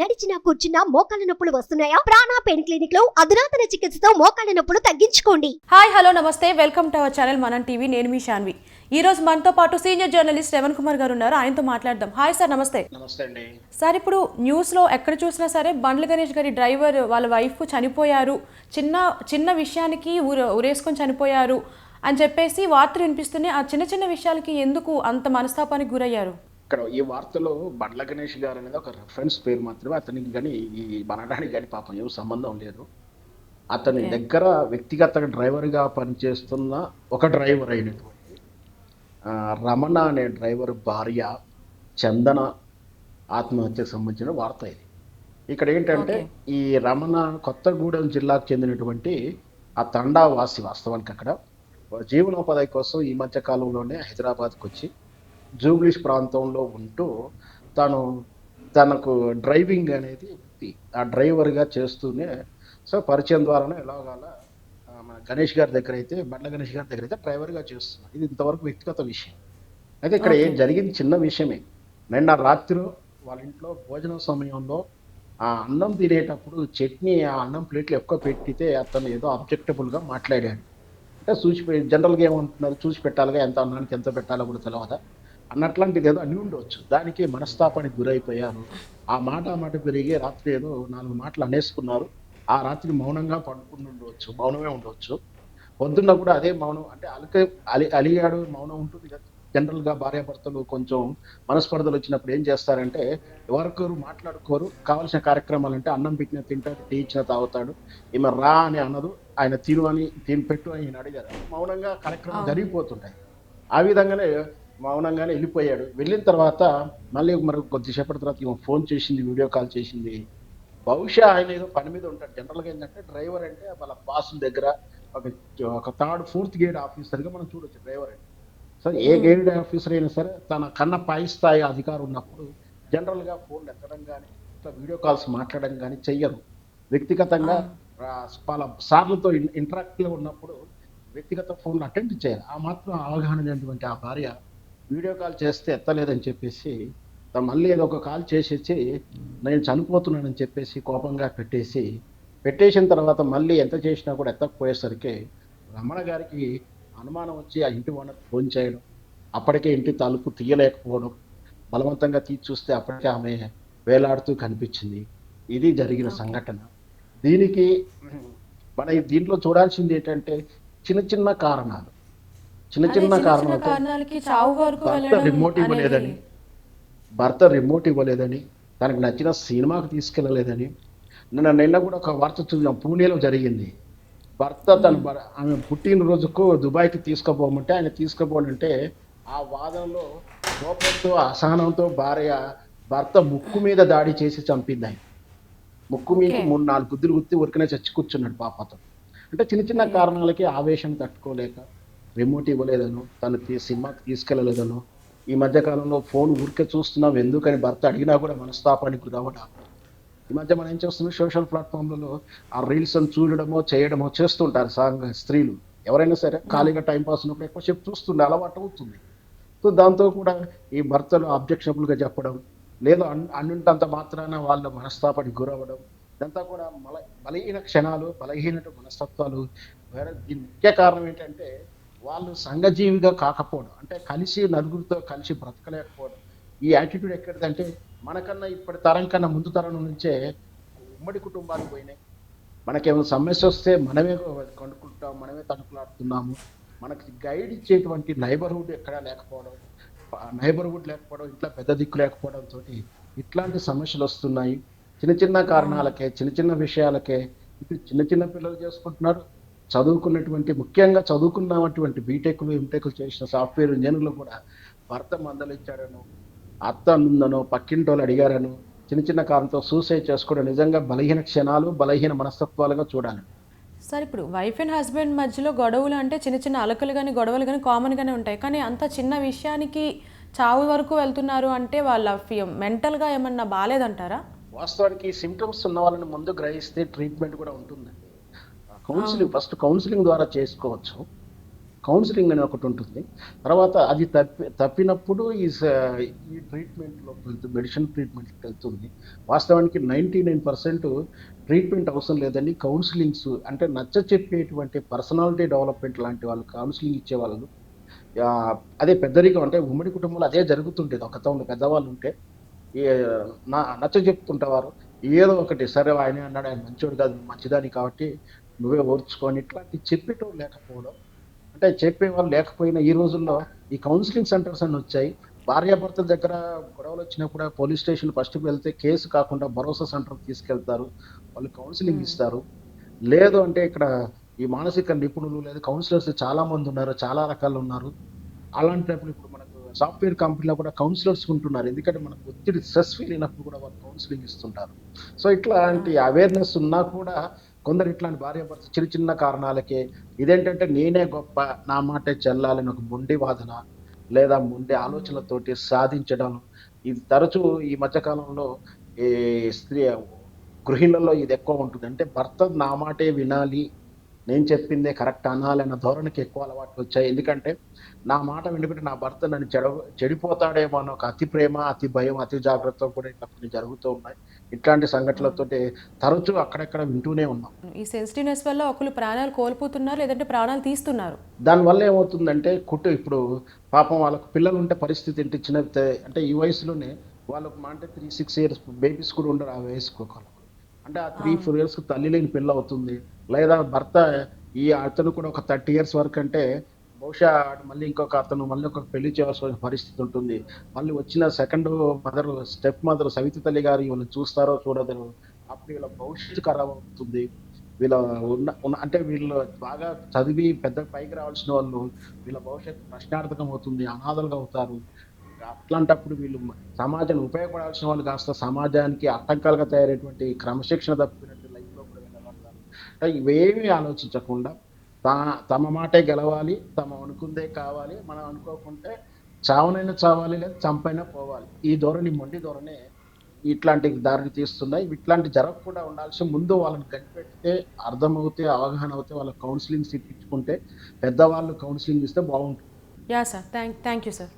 నడిచినా కూర్చున్నా మోకాళ్ళ నొప్పులు వస్తున్నాయా? ప్రాణా పెయిన్ క్లినిక్లో అధునాతన చికిత్సతో మోకాళ్ళ నొప్పులు తగ్గించుకోండి. హాయ్ హలో నమస్తే. Welcome to our channel Manam TV. నేను మీ శాన్వి ఈ రోజు మనతో పాటు సీనియర్ జర్నలిస్ట్ రేవణ్ కుమార్ గారు ఉన్నారు. ఆయనతో మాట్లాడదాం. హాయ్ సార్ నమస్తే. నమస్తే అండి. సార్ ఇప్పుడు న్యూస్లో ఎక్కడ చూసినా సరే బండ్ల గణేష్ గారి డ్రైవర్ వాళ్ళ వైఫ్ చనిపోయారు. చిన్న చిన్న విషయానికి ఊర ఉరేసుకొని చనిపోయారు అని చెప్పేసి వార్తలు వినిపిస్తున్నాయి. ఆ చిన్న చిన్న విషయాలకి ఎందుకు అంత మనస్తాపానికి గురయ్యారు? ఇక్కడ ఈ వార్తలో బండ్ల గణేష్ గారు అనేది ఒక రెఫరెన్స్ పేరు మాత్రమే. అతనికి కానీ ఈ మనడానికి కానీ పాపం ఏం సంబంధం లేదు. అతని దగ్గర వ్యక్తిగత డ్రైవర్గా పనిచేస్తున్న ఒక డ్రైవర్ అయినటువంటి రమణ అనే డ్రైవర్ భార్య చందన ఆత్మహత్యకు సంబంధించిన వార్త ఇది. ఇక్కడ ఏంటంటే ఈ రమణ కొత్తగూడెం జిల్లాకు చెందినటువంటి ఆ తండా వాసి వాస్తవానికి అక్కడ జీవనోపాధి కోసం ఈ మధ్య కాలంలోనే హైదరాబాద్కి వచ్చి జూబ్లీస్ ప్రాంతంలో ఉంటూ తను తనకు డ్రైవింగ్ అనేది వృత్తి. ఆ డ్రైవర్గా చేస్తూనే సో పరిచయం ద్వారానే ఎలాగాల మన గణేష్ గారి దగ్గర అయితే బండ్ల గణేష్ గారి దగ్గర అయితే డ్రైవర్గా చేస్తున్నాడు ఇది ఇంతవరకు వ్యక్తిగత విషయం. అయితే ఇక్కడ ఏం జరిగింది చిన్న విషయమే. నిన్న రాత్రి వాళ్ళ ఇంట్లో భోజనం సమయంలో ఆ అన్నం తినేటప్పుడు చట్నీ ఆ అన్నం ప్లేట్లు ఎక్కువ పెట్టితే అతను ఏదో అబ్జెక్టబుల్గా మాట్లాడాడు. అంటే చూసి జనరల్గా ఏమంటున్నారు? చూసి పెట్టాలిగా ఎంత అన్నానికి ఎంత పెట్టాలో కూడా తెలియదా అన్నట్లాంటిది ఏదో అని ఉండవచ్చు. దానికి మనస్తాపానికి గురైపోయారు ఆ మాట మాట పెరిగి రాత్రి ఏదో నాలుగు మాటలు అనేసుకున్నారు. ఆ రాత్రి మౌనంగా పడుకుని ఉండవచ్చు మౌనమే ఉండవచ్చు. పొద్దున్న కూడా అదే మౌనం అంటే అలిక అలి అలిగాడు మౌనం ఉంటుంది కదా. జనరల్గా భార్యాభర్తలు కొంచెం మనస్పర్ధలు వచ్చినప్పుడు ఏం చేస్తారంటే ఎవరికొరు మాట్లాడుకోరు. కావాల్సిన కార్యక్రమాలు అంటే అన్నం పెట్టిన తింటాడు టీ ఇచ్చిన తాగుతాడు. ఈమె రా అని అన్నదు ఆయన తిను అని తిని పెట్టు అని అడిగారు. మౌనంగా కార్యక్రమం జరిగిపోతుంటాయి. ఆ విధంగానే మౌనంగానే వెళ్ళిపోయాడు. వెళ్ళిన తర్వాత మళ్ళీ మరి కొద్దిసేపటి తర్వాత ఈమె ఫోన్ చేసింది వీడియో కాల్ చేసింది. బహుశా ఆయన ఏదో పని మీద ఉంటాడు. జనరల్గా ఏంటంటే డ్రైవర్ అంటే వాళ్ళ బాస్ దగ్గర ఒక ఒక థర్డ్ ఫోర్త్ గేడ్ ఆఫీసర్గా మనం చూడొచ్చు డ్రైవర్ అంటే. సో ఏ గేడ్ ఆఫీసర్ అయినా సరే తన కన్నా పై స్థాయి అధికారం ఉన్నప్పుడు జనరల్గా ఫోన్ ఎత్తడం కానీ ఇట్లా వీడియో కాల్స్ మాట్లాడడం కానీ చెయ్యరు. వ్యక్తిగతంగా ఆ, వాళ్ళ సార్లతో ఇంటరాక్ట్లో ఉన్నప్పుడు వ్యక్తిగత ఫోన్లు అటెండ్ చేయాలి. ఆ మాత్రం అవగాహన లేనటువంటి ఆ భార్య వీడియో కాల్ చేస్తే ఎత్తలేదని చెప్పేసి మళ్ళీ ఏదో ఒక కాల్ చేసేసి నేను చనిపోతున్నానని చెప్పేసి కోపంగా పెట్టేసి పెట్టేసిన తర్వాత మళ్ళీ ఎంత చేసినా కూడా ఎత్తకపోయేసరికి రమణ గారికి అనుమానం వచ్చి ఆ ఇంటి ఓనర్ ఫోన్ చేయడం అప్పటికే ఇంటి తలుపు తీయలేకపోవడం బలవంతంగా తీసి చూస్తే అప్పటికే ఆమె వేలాడుతూ కనిపించింది. ఇది జరిగిన సంఘటన. దీనికి మన దీంట్లో చూడాల్సింది ఏంటంటే చిన్న చిన్న కారణాలు. చిన్న చిన్న కారణాలతో కారణాలకి చావు వరకు భర్త రిమోట్ ఇవ్వలేదని. భర్త రిమోట్ ఇవ్వలేదని. తనకు నచ్చిన సినిమాకు తీసుకెళ్ళలేదని. నిన్న నిన్న కూడా ఒక వార్త చూసాం. పూణేలో జరిగింది. భర్త తన ఆమె పుట్టినరోజుకు దుబాయ్కి తీసుకుపోమంటే ఆయన తీసుకుపోనంటే ఆ వాదనలో కోపంతో అసహనంతో భార్య భర్త ముక్కు మీద దాడి చేసి చంపింది ఆయన. ముక్కు మీద. మూడు నాలుగు గుద్దులు గుత్తి ఉరికనే చచ్చి కూర్చున్నాడు పాపతో అంటే చిన్న చిన్న కారణాలకి ఆవేశం తట్టుకోలేక రిమోట్ ఇవ్వలేదను తను సినిమాకి తీసుకెళ్ళలేదను. ఈ మధ్య కాలంలో ఫోన్ ఊరికే చూస్తున్నాం ఎందుకని భర్త అడిగినా కూడా మనస్తాపానికి గురవడం ఈ మధ్య మనం ఏం చేస్తున్నాం సోషల్ ప్లాట్ఫామ్లలో ఆ రీల్స్ అని చూడడమో చేయడమో చేస్తుంటారు సాంగ స్త్రీలు. ఎవరైనా సరే ఖాళీగా టైం పాస్ ఉన్నప్పుడు ఎక్కువ సేపు చూస్తుండే అలవాటు అవుతుంది. సో దాంతో కూడా ఈ భర్తలు అబ్జెక్షనబుల్గా చెప్పడం లేదు అన్- అన్నింటంత మాత్రాన వాళ్ళ మనస్తాపానికి గురవ్వడం ఇదంతా కూడా బల బలహీన క్షణాలు బలహీన మనస్తత్వాలు. వేరే దీని ముఖ్య కారణం ఏంటంటే వాళ్ళు సంఘజీవిగా కాకపోవడం అంటే కలిసి నలుగురితో కలిసి బ్రతకలేకపోవడం ఈ యాటిట్యూడ్ ఎక్కడిదంటే మనకన్నా ఇప్పటి తరం కన్నా ముందు తరం నుంచే ఉమ్మడి కుటుంబాలు పోయినాయి. మనకేమైనా సమస్య వస్తే మనమే కొనుక్కుంటాం మనమే తణుకులాడుతున్నాము. మనకి గైడ్ ఇచ్చేటువంటి నైబర్హుడ్ ఎక్కడా లేకపోవడం నైబర్హుడ్ లేకపోవడం ఇట్లా పెద్ద దిక్కు లేకపోవడంతో ఇట్లాంటి సమస్యలు వస్తున్నాయి. చిన్న చిన్న కారణాలకే చిన్న చిన్న విషయాలకే ఇప్పుడు చిన్న చిన్న పిల్లలు చేసుకుంటున్నారు. చదువుకున్నటువంటి ముఖ్యంగా చదువుకున్నటువంటి బీటెక్లు ఎంటెక్లు చేసిన సాఫ్ట్వేర్ ఇంజనీర్లు కూడా భర్త మందలిచ్చాడను అత్త పక్కింటి వాళ్ళు అడిగారను చిన్న చిన్న కారణంతో సూసైడ్ చేసుకోవడం నిజంగా బలహీన క్షణాలు బలహీన మనస్తత్వాలుగా చూడాలి. సార్ ఇప్పుడు వైఫ్ అండ్ హస్బెండ్ మధ్యలో గొడవలు అంటే చిన్న చిన్న అలకలు కానీ గొడవలు కానీ కామన్గానే ఉంటాయి. కానీ అంత చిన్న విషయానికి చావు వరకు వెళ్తున్నారు అంటే వాళ్ళ మెంటల్గా ఏమన్నా బాగాలేదంటారా వాస్తవానికి సిమ్టమ్స్ ఉన్న వాళ్ళని ముందు గ్రహిస్తే ట్రీట్మెంట్ కూడా ఉంటుందండి కౌన్సిలింగ్ ఫస్ట్ కౌన్సిలింగ్ ద్వారా చేసుకోవచ్చు. కౌన్సిలింగ్ అనేది ఒకటి ఉంటుంది. తర్వాత అది తప్పి తప్పినప్పుడు ఈ స- ఈ ట్రీట్మెంట్లో మెడిసిన్ ట్రీట్మెంట్కి వెళ్తుంది. వాస్తవానికి నైంటీ నైన్ పర్సెంట్ ట్రీట్మెంట్ అవసరం లేదండి కౌన్సిలింగ్స్ అంటే నచ్చ చెప్పేటువంటి పర్సనాలిటీ డెవలప్మెంట్ లాంటి వాళ్ళు కౌన్సిలింగ్ ఇచ్చేవాళ్ళు అదే పెద్దరికం అంటే ఉమ్మడి కుటుంబంలో అదే జరుగుతుండేది. ఒక తమ్ముడు పెద్దవాళ్ళు ఉంటే నా నచ్చ చెప్తుంటేవారు ఏదో ఒకటి సరే ఆయన అన్నాడు ఆయన మంచోడు కాదు మంచిదాని కాబట్టి నువ్వే ఓర్చుకొని ఇట్లాంటి చెప్పేటోళ్ళు లేకపోవడం అంటే చెప్పేవాళ్ళు లేకపోయినా ఈ రోజుల్లో ఈ కౌన్సిలింగ్ సెంటర్స్ అని వచ్చాయి. భార్యాభర్తల దగ్గర గొడవలు వచ్చినప్పుడు పోలీస్ స్టేషన్ ఫస్ట్కి వెళ్తే కేసు కాకుండా భరోసా సెంటర్కి తీసుకెళ్తారు. వాళ్ళు కౌన్సిలింగ్ ఇస్తారు. లేదు అంటే ఇక్కడ ఈ మానసిక నిపుణులు లేదా కౌన్సిలర్స్ చాలా మంది ఉన్నారు చాలా రకాలు ఉన్నారు. అలాంటప్పుడు ఇప్పుడు మనకు సాఫ్ట్వేర్ కంపెనీలో కూడా కౌన్సిలర్స్ ఉంటున్నారు. ఎందుకంటే మనకు ఒత్తిడి స్ట్రెస్ ఫీల్ అయినప్పుడు కూడా వాళ్ళు కౌన్సిలింగ్ ఇస్తుంటారు. సో ఇట్లాంటి అవేర్నెస్ ఉన్నా కూడా కొందరు ఇట్లాంటి భార్యాభర్త చిన్న చిన్న కారణాలకే ఇదేంటంటే నేనే గొప్ప నా మాటే చెల్లాలని ఒక మొండి వాదన లేదా మొండి ఆలోచనలతోటి సాధించడం. ఇది తరచూ ఈ మధ్యకాలంలో ఈ స్త్రీ గృహిణులలో ఇది ఎక్కువ ఉంటుంది. అంటే భర్త నా మాటే వినాలి నేను చెప్పిందే కరెక్ట్ అనాలి అన్న ధోరణికి ఎక్కువ అలవాట్లు వచ్చాయి. ఎందుకంటే నా మాట వినుకుంటే నా భర్త నన్ను చెడ చెడిపోతాడేమో అన్న ఒక అతి ప్రేమ అతి భయం అతి జాగ్రత్త కూడా ఇట్లా కొన్ని జరుగుతూ ఉన్నాయి. ఇట్లాంటి సంఘటనలతోటి తరచూ అక్కడక్కడ వింటూనే ఉన్నాం. ఈ సెన్సిటివ్నెస్ వల్ల ఒకరు ప్రాణాలు కోల్పోతున్నారు లేదంటే ప్రాణాలు తీస్తున్నారు. దానివల్ల ఏమవుతుందంటే కుట్టు ఇప్పుడు పాపం వాళ్ళకు పిల్లలు ఉంటే పరిస్థితి ఏంటి? చిన్న అంటే ఈ వయసులోనే వాళ్ళకు మా అంటే త్రీ సిక్స్ ఇయర్స్ బేబీస్ కూడా ఉండరు ఆ వయసుకు అంటే ఆ త్రీ ఫోర్ ఇయర్స్ తల్లి లేని పిల్ల అవుతుంది. లేదా భర్త ఈ అతను కూడా ఒక థర్టీ ఇయర్స్ వరకు అంటే బహుశా మళ్ళీ ఇంకొక అతను మళ్ళీ ఒక పెళ్ళి చేయాల్సిన పరిస్థితి ఉంటుంది. మళ్ళీ వచ్చిన సెకండ్ మదర్ స్టెప్ మదర్ సవితి తల్లి గారు వీళ్ళని చూస్తారో చూడదు అప్పుడు వీళ్ళ భవిష్యత్తు ఖరాబ్ అవుతుంది. వీళ్ళ ఉన్న ఉన్న అంటే వీళ్ళు బాగా చదివి పెద్ద పైకి రావాల్సిన వాళ్ళు వీళ్ళ భవిష్యత్తు ప్రశ్నార్థకం అవుతుంది అనాథలుగా అవుతారు. అట్లాంటప్పుడు వీళ్ళు సమాజానికి ఉపయోగపడాల్సిన వాళ్ళు కాస్త సమాజానికి ఆటంకాలుగా తయారైనటువంటి క్రమశిక్షణ తప్పినట్టు లైఫ్లో కూడా వెళ్ళగలుగుతారు. ఇవేమీ ఆలోచించకుండా తా తమ మాటే గెలవాలి తమ అనుకుందే కావాలి మనం అనుకోకుంటే చావనైనా చావాలి లేదా చంపైనా పోవాలి. ఈ ధోరణి మొండి ధోరణే ఇట్లాంటి దారిని తీస్తున్నాయి. ఇట్లాంటి జరగకుండా ఉండాల్సి ముందు వాళ్ళని కనిపెడితే అర్థమవుతే అవగాహన అవుతే వాళ్ళ కౌన్సిలింగ్స్ ఇప్పించుకుంటే పెద్దవాళ్ళు కౌన్సిలింగ్ ఇస్తే బాగుంటుంది. Yeah sir. Thank thank you sir.